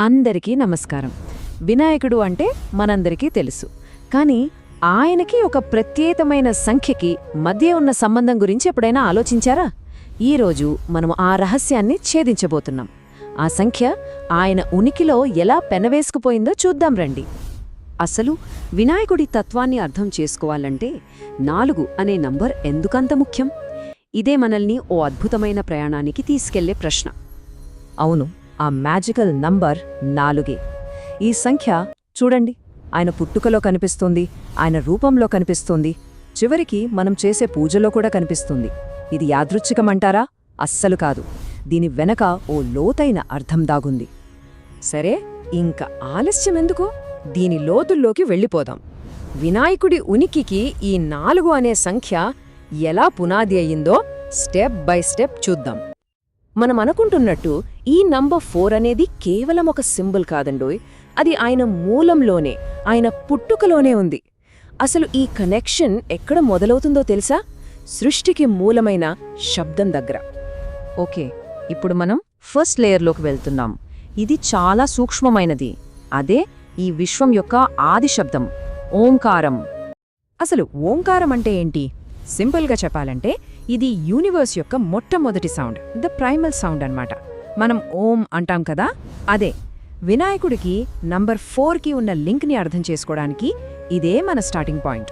అందరికీ నమస్కారం. వినాయకుడు అంటే మనందరికీ తెలుసు. కానీ ఆయనకి ఒక ప్రత్యేకమైన సంఖ్యకి మధ్య ఉన్న సంబంధం గురించి ఎప్పుడైనా ఆలోచించారా? ఈరోజు మనం ఆ రహస్యాన్ని ఛేదించబోతున్నాం. ఆ సంఖ్య ఆయన ఉనికిలో ఎలా పెనవేసుకుపోయిందో చూద్దాం రండి. అసలు వినాయకుడి తత్వాన్ని అర్థం చేసుకోవాలంటే నాలుగు అనే నంబర్ ఎందుకంత ముఖ్యం? ఇదే మనల్ని ఓ అద్భుతమైన ప్రయాణానికి తీసుకెళ్ళే ప్రశ్న. అవును. ఆ మ్యాజికల్ నంబర్ నాలుగే. ఈ సంఖ్య చూడండి ఆయన పుట్టుకలో కనిపిస్తుంది ఆయన రూపంలో కనిపిస్తుంది చివరికి మనం చేసే పూజలో కూడా కనిపిస్తుంది. ఇది యాదృచ్ఛికమంటారా? అస్సలు కాదు. దీని వెనక ఓ లోతైన అర్థం దాగుంది. సరే ఇంకా ఆలస్యం ఎందుకు? దీని లోతుల్లోకి వెళ్ళిపోదాం. వినాయకుడి ఉనికికి ఈ నాలుగు అనే సంఖ్య ఎలా పునాది అయ్యిందో స్టెప్ బై స్టెప్ చూద్దాం. మనం అనుకుంటున్నట్టు ఈ నంబర్ ఫోర్ అనేది కేవలం ఒక సింబల్ కాదండోయ్. అది ఆయన మూలంలోనే ఆయన పుట్టుకలోనే ఉంది. అసలు ఈ కనెక్షన్ ఎక్కడ మొదలవుతుందో తెలుసా? సృష్టికి మూలమైన శబ్దం దగ్గర. ఓకే ఇప్పుడు మనం ఫస్ట్ లేయర్లోకి వెళ్తున్నాం. ఇది చాలా సూక్ష్మమైనది. అదే ఈ విశ్వం యొక్క ఆది శబ్దం ఓంకారం. అసలు ఓంకారం అంటే ఏంటి? సింపుల్గా చెప్పాలంటే ఇది యూనివర్స్ యొక్క మొట్టమొదటి సౌండ్ ద ప్రైమల్ సౌండ్ అన్నమాట. మనం ఓం అంటాం కదా? అదే. వినాయకుడికి నంబర్ ఫోర్కి ఉన్న లింక్ని అర్థం చేసుకోవడానికి ఇదే మన స్టార్టింగ్ పాయింట్.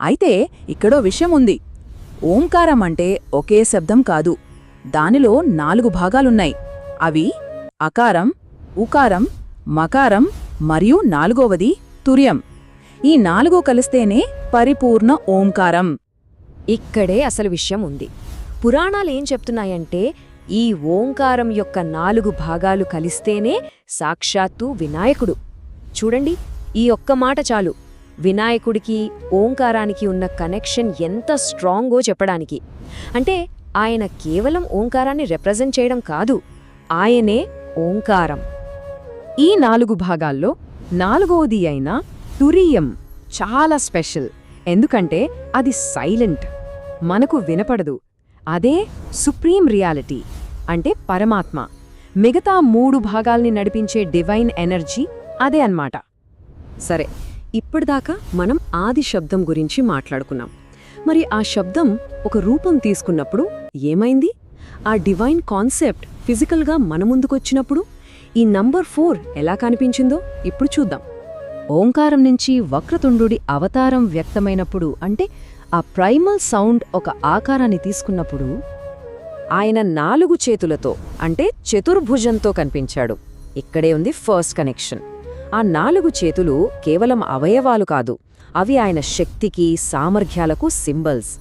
అయితే ఇక్కడో విషయం ఉంది. ఓంకారం అంటే ఒకే శబ్దం కాదు. దానిలో నాలుగు భాగాలున్నాయి. అవి అకారం ఉకారం మకారం మరియు నాలుగవది తుర్యం. ఈ నాలుగో కలిస్తేనే పరిపూర్ణ ఓంకారం. ఇక్కడే అసలు విషయం ఉంది. పురాణాలేం చెప్తున్నాయంటే ఈ ఓంకారం యొక్క నాలుగు భాగాలు కలిస్తేనే సాక్షాత్తు వినాయకుడు. చూడండి ఈ ఒక్క మాట చాలు. వినాయకుడికి ఓంకారానికి ఉన్న కనెక్షన్ ఎంత స్ట్రాంగో చెప్పడానికి. అంటే ఆయన కేవలం ఓంకారాన్ని రిప్రజెంట్ చేయడం కాదు ఆయనే ఓంకారం. ఈ నాలుగు భాగాల్లో నాలుగవది అయిన తురియం చాలా స్పెషల్. ఎందుకంటే అది సైలెంట్. మనకు వినపడదు. అదే సుప్రీం రియాలిటీ. అంటే పరమాత్మ. మిగతా మూడు భాగాల్ని నడిపించే డివైన్ ఎనర్జీ అదే అన్నమాట. సరే ఇప్పటిదాకా మనం ఆది శబ్దం గురించి మాట్లాడుకున్నాం. మరి ఆ శబ్దం ఒక రూపం తీసుకున్నప్పుడు ఏమైంది? ఆ డివైన్ కాన్సెప్ట్ ఫిజికల్గా మన ముందుకొచ్చినప్పుడు ఈ నంబర్ ఫోర్ ఎలా కనిపించిందో ఇప్పుడు చూద్దాం. ఓంకారం నుంచి వక్రతుండుడి అవతారం వ్యక్తమైనప్పుడు అంటే ఆ ప్రైమల్ సౌండ్ ఒక ఆకారాన్ని తీసుకున్నప్పుడు ఆయన నాలుగు చేతులతో అంటే చతుర్భుజంతో కనిపించాడు. ఇక్కడే ఉంది ఫస్ట్ కనెక్షన్. ఆ నాలుగు చేతులు కేవలం అవయవాలు కాదు అవి ఆయన శక్తికి సామర్థ్యాలకు సింబల్స్.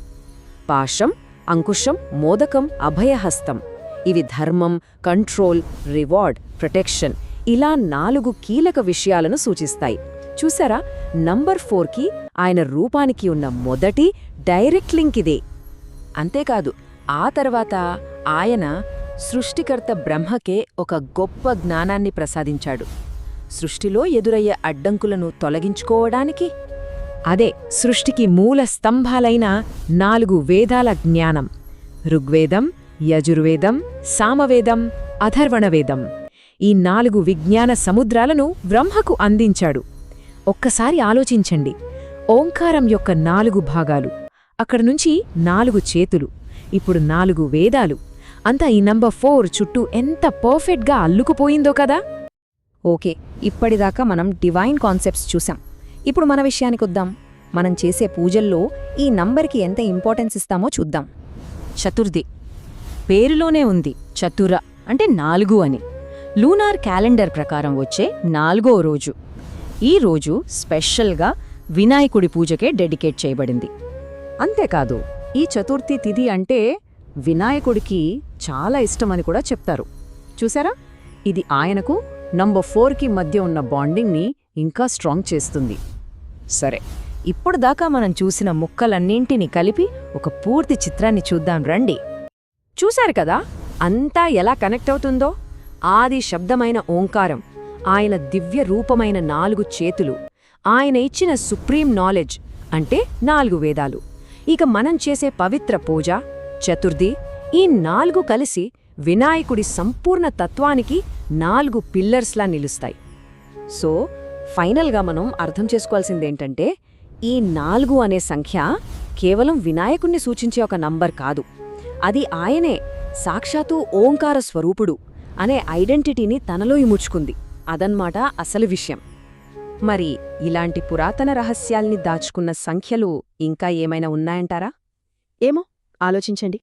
పాశం అంకుశం మోదకం అభయహస్తం. ఇవి ధర్మం కంట్రోల్ రివార్డ్ ప్రొటెక్షన్. ఇలా నాలుగు కీలక విషయాలను సూచిస్తాయి. చూసారా? నంబర్ ఫోర్కి ఆయన రూపానికి ఉన్న మొదటి డైరెక్ట్ లింక్ ఇదే. అంతేకాదు ఆ తర్వాత ఆయన సృష్టికర్త బ్రహ్మకే ఒక గొప్ప జ్ఞానాన్ని ప్రసాదించాడు. సృష్టిలో ఎదురయ్యే అడ్డంకులను తొలగించుకోవడానికి అదే సృష్టికి మూల స్తంభాలైన నాలుగు వేదాల జ్ఞానం. ఋగ్వేదం యజుర్వేదం సామవేదం అథర్వణవేదం ఈ నాలుగు విజ్ఞాన సముద్రాలను బ్రహ్మకు అందించాడు. ఒక్కసారి ఆలోచించండి. ఓంకారం యొక్క నాలుగు భాగాలు. అక్కడ నుంచి నాలుగు చేతులు. ఇప్పుడు నాలుగు వేదాలు. అంతా ఈ నంబర్ ఫోర్ చుట్టూ ఎంత పర్ఫెక్ట్గా అల్లుకుపోయిందో కదా? ఓకే ఇప్పటిదాకా మనం డివైన్ కాన్సెప్ట్స్ చూసాం. ఇప్పుడు మన విషయానికొద్దాం మనం చేసే పూజల్లో ఈ నంబర్కి ఎంత ఇంపార్టెన్స్ ఇస్తామో చూద్దాం. చతుర్థి. పేరులోనే ఉంది చతుర అంటే నాలుగు అని. లూనార్ క్యాలెండర్ ప్రకారం వచ్చే నాలుగో రోజు. ఈరోజు స్పెషల్గా వినాయకుడి పూజకే డెడికేట్ చేయబడింది. అంతేకాదు ఈ చతుర్థి తిథి అంటే వినాయకుడికి చాలా ఇష్టమని కూడా చెప్తారు. చూసారా? ఇది ఆయనకు నంబర్ ఫోర్కి మధ్య ఉన్న బాండింగ్ని ఇంకా స్ట్రాంగ్ చేస్తుంది. సరే ఇప్పుడు దాకా మనం చూసిన ముక్కలన్నింటినీ కలిపి ఒక పూర్తి చిత్రాన్ని చూద్దాం రండి. చూశారు కదా? అంతా ఎలా కనెక్ట్ అవుతుందో? ఆది శబ్దమైన ఓంకారం. ఆయన దివ్య రూపమైన నాలుగు చేతులు. ఆయన ఇచ్చిన సుప్రీం నాలెడ్జ్ అంటే నాలుగు వేదాలు. ఇక మనం చేసే పవిత్ర పూజ చతుర్థి ఈ నాలుగు కలిసి వినాయకుడి సంపూర్ణ తత్వానికి నాలుగు పిల్లర్స్లా నిలుస్తాయి. సో ఫైనల్గా మనం అర్థం చేసుకోవాల్సిందేంటంటే ఈ నాలుగు అనే సంఖ్య కేవలం వినాయకుణ్ణి సూచించే ఒక నంబర్ కాదు. అది ఆయనే సాక్షాత్తు ఓంకార స్వరూపుడు అనే ఐడెంటిటీని తనలో ఇముచ్చుకుంది. అదన్మాట అసలు విషయం. మరి ఇలాంటి పురాతన రహస్యాల్ని దాచుకున్న సంఖ్యలు ఇంకా ఏమైనా ఉన్నాయంటారా? ఏమో ఆలోచించండి.